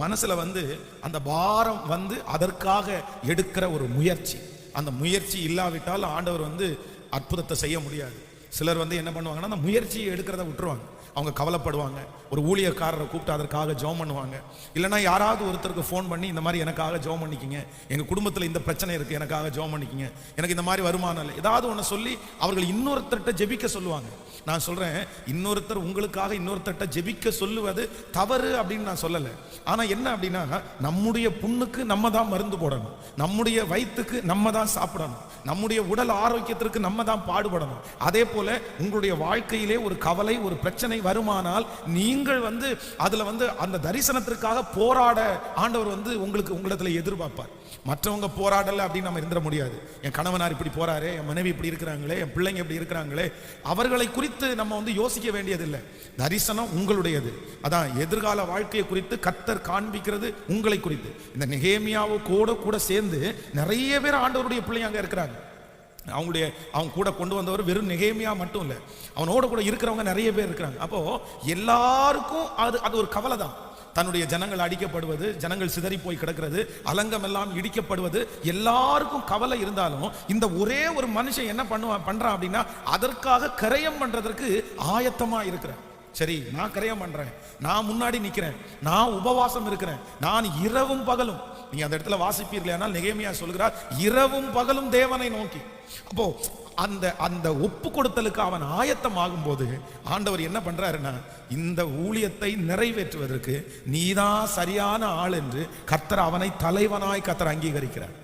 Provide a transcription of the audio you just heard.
மனசுல வந்து அந்த பாரம் வந்து அதற்காக எடுக்கிற ஒரு முயற்சி. அந்த முயற்சி இல்லாவிட்டால் ஆண்டவர் வந்து அற்புதத்தை செய்ய முடியாது. சிலர் வந்து என்ன பண்ணுவாங்கன்னா அந்த முயற்சியை எடுக்கிறத விட்டுருவாங்க. அவங்க கவலைப்படுவாங்க. ஒரு ஊழியக்காரரை கூப்பிட்டு அதற்காக ஜெபம் பண்ணுவாங்க. இல்லைன்னா யாராவது ஒருத்தருக்கு ஃபோன் பண்ணி இந்த மாதிரி எனக்காக ஜோம் பண்ணிக்கிங்க. எங்கள் குடும்பத்தில் இந்த பிரச்சனை இருக்குது எனக்காக ஜோம் பண்ணிக்கிங்க. எனக்கு இந்த மாதிரி வருமானம் இல்லை. ஏதாவது ஒன்று சொல்லி அவர்கள் இன்னொருத்தர்கிட்ட ஜெபிக்க சொல்லுவாங்க. நான் சொல்கிறேன் இன்னொருத்தர் உங்களுக்காக இன்னொருத்தர்கிட்ட ஜெபிக்க சொல்லுவது தவறு அப்படின்னு நான் சொல்லலை. ஆனால் என்ன அப்படின்னா நம்முடைய புண்ணுக்கு நம்ம தான் மருந்து போடணும். நம்முடைய வயிற்றுக்கு நம்ம தான் சாப்பிடணும். நம்முடைய உடல் ஆரோக்கியத்திற்கு நம்ம தான் பாடுபடணும். அதே போல் உங்களுடைய வாழ்க்கையிலே ஒரு கவலை ஒரு பிரச்சனை வருமானால் நீங்கள் வந்து அதுல வந்து அந்த தரிசனத்திற்காக போராட ஆண்டவர் வந்து உங்களுக்கு உங்களிடத்துல எதிர்பார்ப்பார். மற்றவங்க போராடல அப்படின்னு நம்ம இருந்துட முடியாது. என் கணவனார் இப்படி போறாரு என் மனைவி இப்படி இருக்கிறாங்களே என் பிள்ளைங்க இப்படி இருக்கிறாங்களே அவர்களை குறித்து நம்ம வந்து யோசிக்க வேண்டியதில்லை. தரிசனம் உங்களுடையது. அதான் எதிர்கால வாழ்க்கையை குறித்து கத்தர் காண்பிக்கிறது உங்களை குறித்து. இந்த நிகேமியாவோ கூட கூட சேர்ந்து நிறைய பேர் ஆண்டவருடைய பிள்ளைங்க இருக்கிறாங்க. அவங்களுடைய அவங்க கூட கொண்டு வந்தவர் வெறும் நிகைமையாக மட்டும் இல்லை. அவனோட கூட இருக்கிறவங்க நிறைய பேர் இருக்கிறாங்க. அப்போது எல்லாருக்கும் அது அது ஒரு கவலை தான். தன்னுடைய ஜனங்கள் அடிக்கப்படுவது ஜனங்கள் சிதறி போய் கிடக்கிறது அலங்கம் எல்லாம் இடிக்கப்படுவது எல்லாருக்கும் கவலை இருந்தாலும் இந்த ஒரே ஒரு மனுஷன் என்ன பண்ணுவான் பண்ணுறான் அப்படின்னா அதற்காக கரையம் பண்ணுறதற்கு ஆயத்தமாக இருக்கிறேன். சரி நான் கரையம் பண்ணுறேன் நான் முன்னாடி நிற்கிறேன் நான் உபவாசம் இருக்கிறேன். நான் இரவும் பகலும் நீங்க அந்த இடத்துல வாசிப்பீர்கள் நெகேமியா சொல்கிறார் இரவும் பகலும் தேவனை நோக்கி. அப்போ அந்த அந்த ஒப்பு கொடுத்தலுக்கு அவன் ஆயத்தம் போது ஆண்டவர் என்ன பண்றாருன்னா இந்த ஊழியத்தை நிறைவேற்றுவதற்கு நீதான் சரியான ஆள் என்று கர்த்தர் அவனை தலைவனாய் கத்தர் அங்கீகரிக்கிறார்.